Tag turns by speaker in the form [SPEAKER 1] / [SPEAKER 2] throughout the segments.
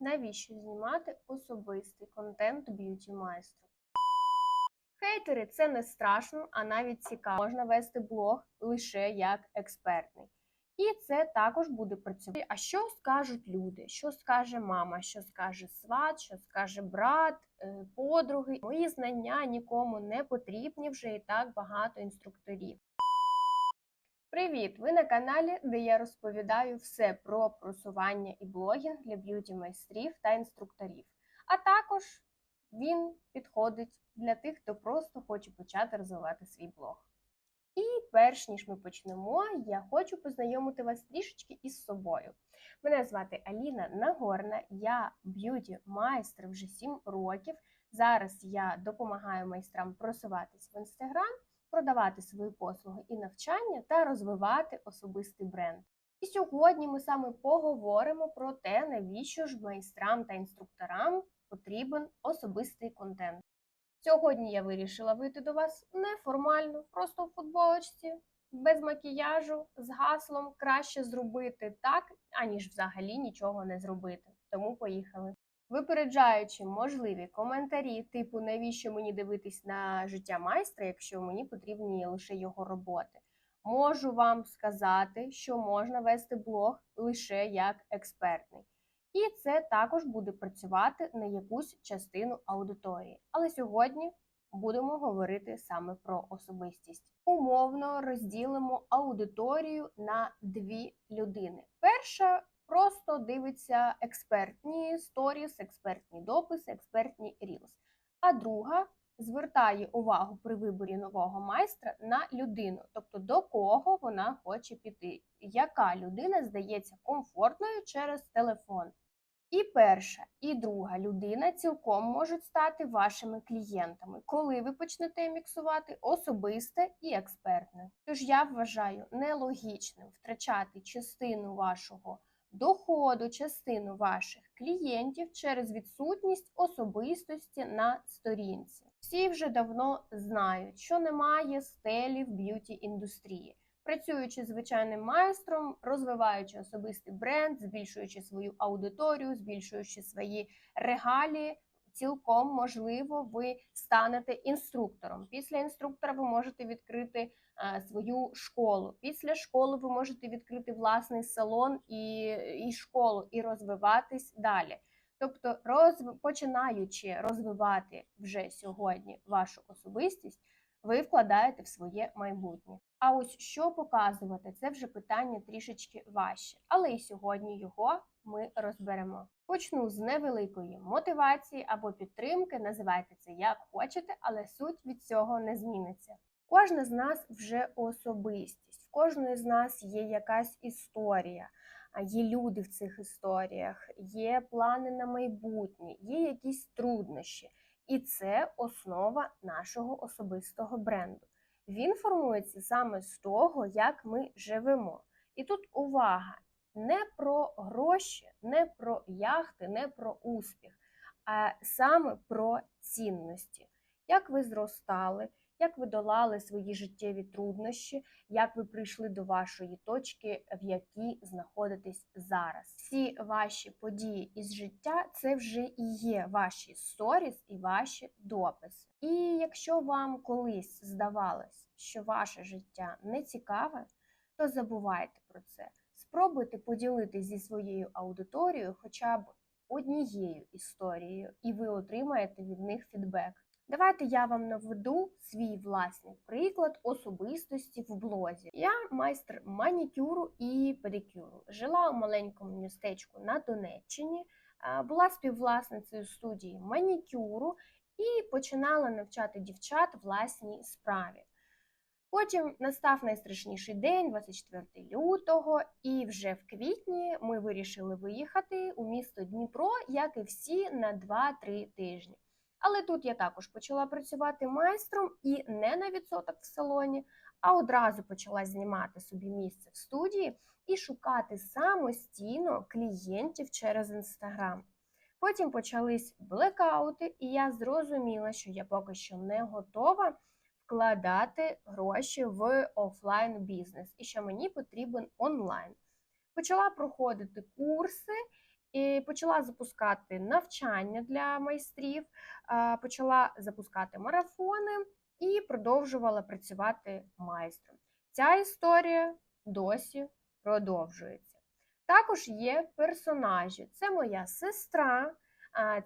[SPEAKER 1] Навіщо знімати особистий контент б'юті майстру? Хейтери це не страшно, а навіть цікаво. Можна вести блог лише як експертний. І це також буде працювати. А що скажуть люди? Що скаже мама, що скаже сват, що скаже брат, е, подруги? Мої знання нікому не потрібні вже і так багато інструкторів. Привіт! Ви на каналі, де я розповідаю все про просування і блогінг для б'юті майстрів та інструкторів. А також він підходить для тих, хто просто хоче почати розвивати свій блог. І перш ніж ми почнемо, я хочу познайомити вас трішечки із собою. Мене звати Аліна Нагорна, я б'юті майстер вже 7 років. Зараз я допомагаю майстрам просуватись в інстаграм, продавати свої послуги і навчання та розвивати особистий бренд. І сьогодні ми саме поговоримо про те, навіщо ж майстрам та інструкторам потрібен особистий контент. Сьогодні я вирішила вийти до вас неформально, просто в футболочці, без макіяжу, з гаслом краще зробити так, аніж взагалі нічого не зробити. Тому поїхали. Випереджаючи можливі коментарі, типу навіщо мені дивитись на життя майстра, якщо мені потрібні лише його роботи, можу вам сказати, що можна вести блог лише як експертний. І це також буде працювати на якусь частину аудиторії. Але сьогодні будемо говорити саме про особистість. Умовно розділимо аудиторію на дві людини. Перша просто дивиться експертні сторіс, експертні дописи, експертні рілс. А друга звертає увагу при виборі нового майстра на людину, тобто до кого вона хоче піти, яка людина здається комфортною через телефон. І перша, і друга людина цілком можуть стати вашими клієнтами, коли ви почнете міксувати особисте і експертне. Тож я вважаю нелогічним втрачати частину вашого доходу, частину ваших клієнтів через відсутність особистості на сторінці. Всі вже давно знають, що немає стелі в б'юті індустрії. Працюючи звичайним майстром, розвиваючи особистий бренд, збільшуючи свою аудиторію, збільшуючи свої регалії, цілком можливо, ви станете інструктором. Після інструктора ви можете відкрити е, свою школу. Після школи ви можете відкрити власний салон і, і школу, і розвиватись далі. Тобто, розв... починаючи розвивати вже сьогодні вашу особистість, ви вкладаєте в своє майбутнє. А ось що показувати, це вже питання трішечки важче. Але і сьогодні його ми розберемо. Почну з невеликої мотивації або підтримки, називайте це як хочете, але суть від цього не зміниться. Кожна з нас вже особистість, в кожної з нас є якась історія, є люди в цих історіях, є плани на майбутнє, є якісь труднощі. І це основа нашого особистого бренду. Він формується саме з того, як ми живемо. І тут увага не про гроші, не про яхти, не про успіх, а саме про цінності. Як ви зростали, як ви долали свої життєві труднощі, як ви прийшли до вашої точки, в якій знаходитесь зараз. Всі ваші події із життя це вже і є ваші сторіс і ваші дописи. І якщо вам колись здавалось, що ваше життя не цікаве, то забувайте про це. Спробуйте поділитися зі своєю аудиторією хоча б однією історією, і ви отримаєте від них фідбек. Давайте я вам наведу свій власний приклад особистості в блозі. Я майстер манікюру і педикюру. Жила у маленькому містечку на Донеччині, була співвласницею студії манікюру і починала навчати дівчат власній справі. Потім настав найстрашніший день, 24 лютого, і вже в квітні ми вирішили виїхати у місто Дніпро, як і всі, на 2-3 тижні. Але тут я також почала працювати майстром і не на відсоток в салоні, а одразу почала знімати собі місце в студії і шукати самостійно клієнтів через інстаграм. Потім почались блекаути, і я зрозуміла, що я поки що не готова вкладати гроші в офлайн бізнес і що мені потрібен онлайн. Почала проходити курси І почала запускати навчання для майстрів, почала запускати марафони і продовжувала працювати майстром. Ця історія досі продовжується. Також є персонажі: це моя сестра,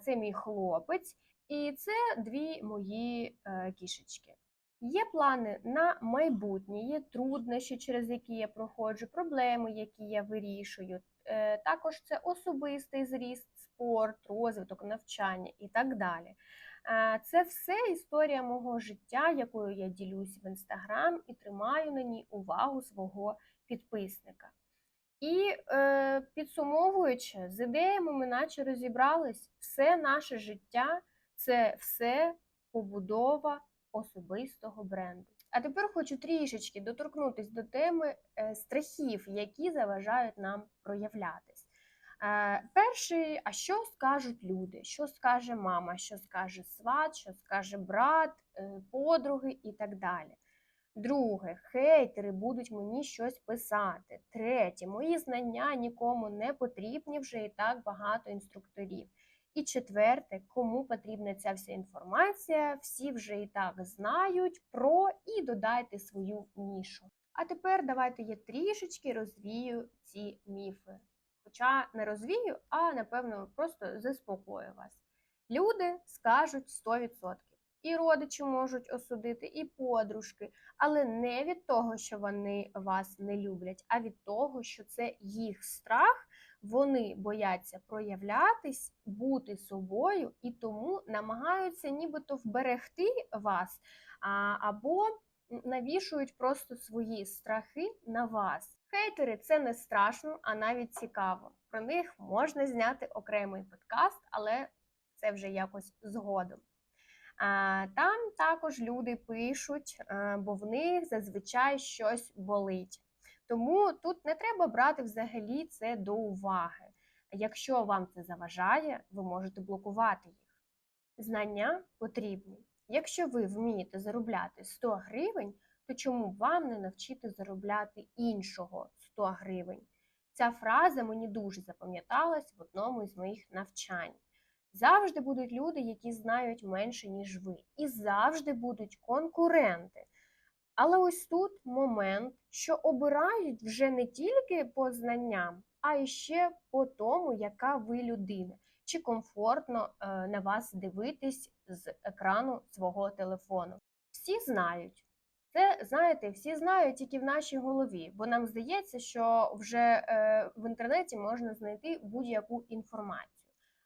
[SPEAKER 1] це мій хлопець, і це дві мої е, кішечки. Є плани на майбутнє, є труднощі, через які я проходжу, проблеми, які я вирішую. Е, Також це особистий зріст, спорт, розвиток, навчання і так далі. Е, Це все історія мого життя, якою я ділюсь в інстаграм і тримаю на ній увагу свого підписника. І е, підсумовуючи, з ідеями ми наче розібрались, все наше життя це все побудова особистого бренду. А тепер хочу трішечки доторкнутися до теми е, страхів, які заважають нам проявлятись. Е, перший, а що скажуть люди? Що скаже мама, що скаже сват, що скаже брат, е, подруги і так далі. Друге, хейтери будуть мені щось писати. Третє, мої знання нікому не потрібні вже і так багато інструкторів. І четверте, кому потрібна ця вся інформація, всі вже і так знають про і додайте свою нішу. А тепер давайте я трішечки розвію ці міфи. Хоча не розвію, а напевно просто заспокою вас. Люди скажуть 100%. І родичі можуть осудити, і подружки, але не від того, що вони вас не люблять, а від того, що це їх страх, вони бояться проявлятись, бути собою і тому намагаються нібито вберегти вас або навішують просто свої страхи на вас. Хейтери це не страшно, а навіть цікаво. Про них можна зняти окремий подкаст, але це вже якось згодом. Там також люди пишуть, бо в них зазвичай щось болить. Тому тут не треба брати взагалі це до уваги. Якщо вам це заважає, ви можете блокувати їх. Знання потрібні. Якщо ви вмієте заробляти 100 гривень, то чому б вам не навчити заробляти іншого 100 гривень? Ця фраза мені дуже запам'яталась в одному із моїх навчань. Завжди будуть люди, які знають менше, ніж ви, і завжди будуть конкуренти. Але ось тут момент, що обирають вже не тільки по знанням, а й ще по тому, яка ви людина, чи комфортно е, на вас дивитись з екрану свого телефону. Всі знають. Це, знаєте, всі знають тільки в нашій голові, бо нам здається, що вже е, в інтернеті можна знайти будь-яку інформацію.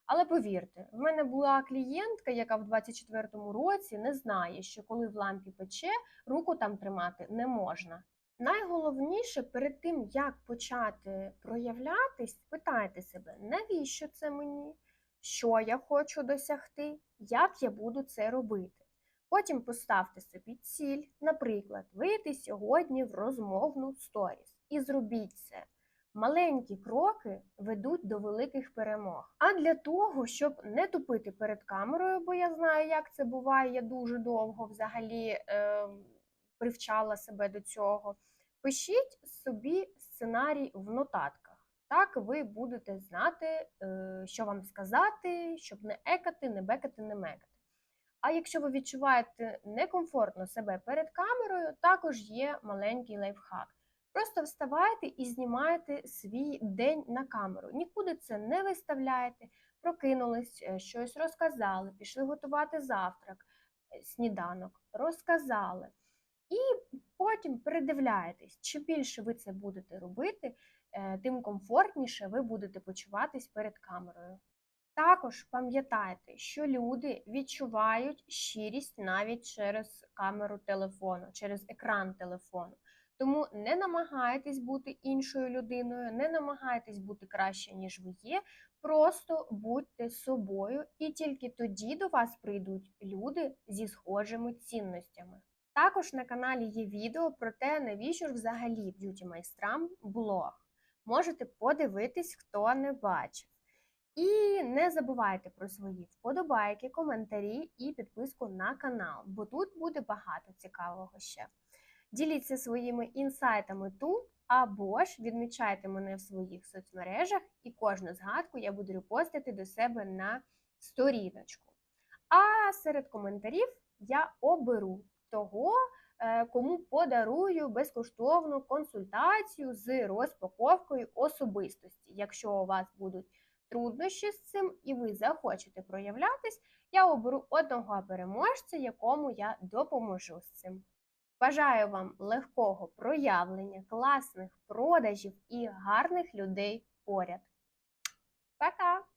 [SPEAKER 1] Але повірте, в мене була клієнтка, яка в 24-му році не знає, що коли в лампі пече, руку там тримати не можна. Найголовніше перед тим, як почати проявлятись, питайте себе, навіщо це мені, що я хочу досягти, як я буду це робити. Потім поставте собі ціль, наприклад, вийти сьогодні в розмовну сторіс і зробіть це. Маленькі кроки ведуть до великих перемог. А для того, щоб не тупити перед камерою, бо я знаю, як це буває, я дуже довго взагалі е, привчала себе до цього. Пишіть собі сценарій в нотатках. Так ви будете знати, е, що вам сказати, щоб не екати, не бекати, не мекати. А якщо ви відчуваєте некомфортно себе перед камерою, також є маленький лайфхак. Просто вставайте і знімаєте свій день на камеру. Нікуди це не виставляєте, прокинулись, е, щось розказали, пішли готувати завтрак, е, сніданок, розказали. І потім передивляєтесь, чи більше ви це будете робити, е, тим комфортніше ви будете почуватись перед камерою. Також пам'ятайте, що люди відчувають щирість навіть через камеру телефону, через екран телефону. Тому не намагайтесь бути іншою людиною, не намагайтесь бути краще, ніж ви є. Просто будьте собою, і тільки тоді до вас прийдуть люди зі схожими цінностями. Також на каналі є відео про те, навіщо ж взагалі б'юті майстрам блог. Можете подивитись, хто не бачив. І не забувайте про свої вподобайки, коментарі і підписку на канал, бо тут буде багато цікавого ще. Діліться своїми інсайтами тут, або ж відмічайте мене в своїх соцмережах, і кожну згадку я буду репостити до себе на сторіночку. А серед коментарів я оберу того, е, кому подарую безкоштовну консультацію з розпаковкою особистості. Якщо у вас будуть труднощі з цим і ви захочете проявлятись, я оберу одного переможця, якому я допоможу з цим. Бажаю вам легкого проявлення, класних продажів і гарних людей поряд. Пока!